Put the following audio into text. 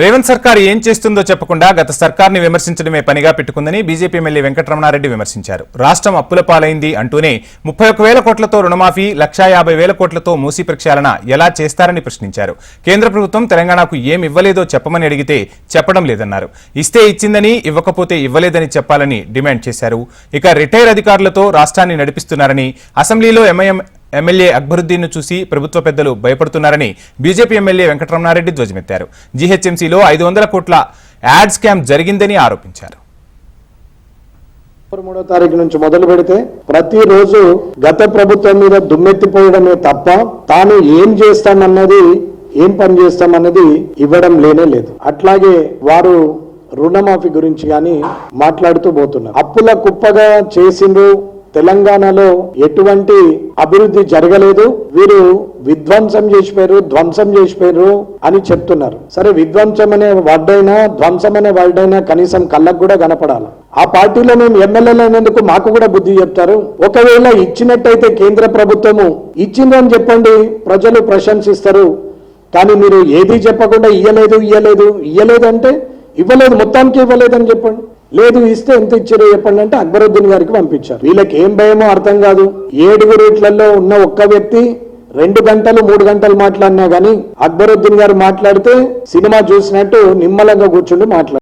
రేవంత్ సర్కార్ ఏం చేస్తుందో చెప్పకుండా గత సర్కార్ని విమర్శించడమే పనిగా పెట్టుకుందని బీజేపీ ఎమ్మెల్యే వెంకటరమణారెడ్డి విమర్శించారు. రాష్ట్రం అప్పుల పాలైంది అంటూనే ముప్పై ఒక వేల కోట్లతో రుణమాఫీ లక్షా యాభై వేల కోట్లతో మూసీ ప్రక్షాళన ఎలా చేస్తారని ప్రశ్నించారు. కేంద్ర ప్రభుత్వం తెలంగాణకు ఏం ఇవ్వలేదో చెప్పమని అడిగితే చెప్పడం లేదన్నారు. ఇస్తే ఇచ్చిందని ఇవ్వకపోతే ఇవ్వలేదని చెప్పాలని డిమాండ్ చేశారు. ఇక రిటైర్ అధికారులతో రాష్ట్రాన్ని నడిపిస్తున్నారని అసెంబ్లీలో ఎంఐఎం ఎమ్మెల్యే అక్బరుద్దీన్ను చూసి ప్రభుత్వ పెద్దలు భయపడుతున్నారని బీజేపీ ఎమ్మెల్యే వెంకటరమణారెడ్డి ధ్వజమెత్తారు. జీహెచ్ఎంసీలో ఐదు వందల కోట్ల యాడ్ స్కామ్ జరిగిందని ఆరోపించారు. మూడో తారీఖు నుంచి మొదలు పెడితే ప్రతిరోజు గత ప్రభుత్వం మీద దుమ్మెత్తిపోయడమే తప్ప తాను ఏం చేస్తామన్నది ఏం పని చేస్తామన్నది ఇవ్వడం లేనే లేదు. అట్లాగే వారు రుణమాఫీ గురించి కానీ మాట్లాడుతూ పోతున్నారు. అప్పుల కుప్పగా చేసిండ్రు తెలంగాణలో ఎటువంటి అభివృద్ధి జరగలేదు. వీరు విధ్వంసం చేసిపోయారు ధ్వంసం చేసిపోయారు అని చెప్తున్నారు. సరే విధ్వంసం అనే వర్డైనా ధ్వంసం అనే వర్డైనా కనీసం కళ్ళకు కూడా కనపడాలి? ఆ పార్టీలో మేము ఎమ్మెల్యేలు అయినందుకు మాకు కూడా బుద్ధి చెప్తారు. ఒకవేళ ఇచ్చినట్టయితే కేంద్ర ప్రభుత్వము ఇచ్చిందని చెప్పండి ప్రజలు ప్రశంసిస్తారు. కానీ మీరు ఏది చెప్పకుండా ఇయ్యలేదు ఇయ్యలేదు ఇయ్యలేదు అంటే ఇవ్వలేదు మొత్తానికి ఇవ్వలేదని చెప్పండి. లేదు ఇస్తే ఎంత ఇచ్చారో చెప్పండి అంటే అక్బరుద్దీన్ గారికి పంపించారు. వీళ్ళకి ఏం భయమో అర్థం కాదు. ఏడుగురు ఇట్లలో ఉన్న ఒక్క వ్యక్తి రెండు గంటలు మూడు గంటలు మాట్లాడినా గానీ అక్బరుద్దీన్ గారు మాట్లాడితే సినిమా చూసినట్టు నిమ్మలంగా కూర్చుండి మాట్లాడారు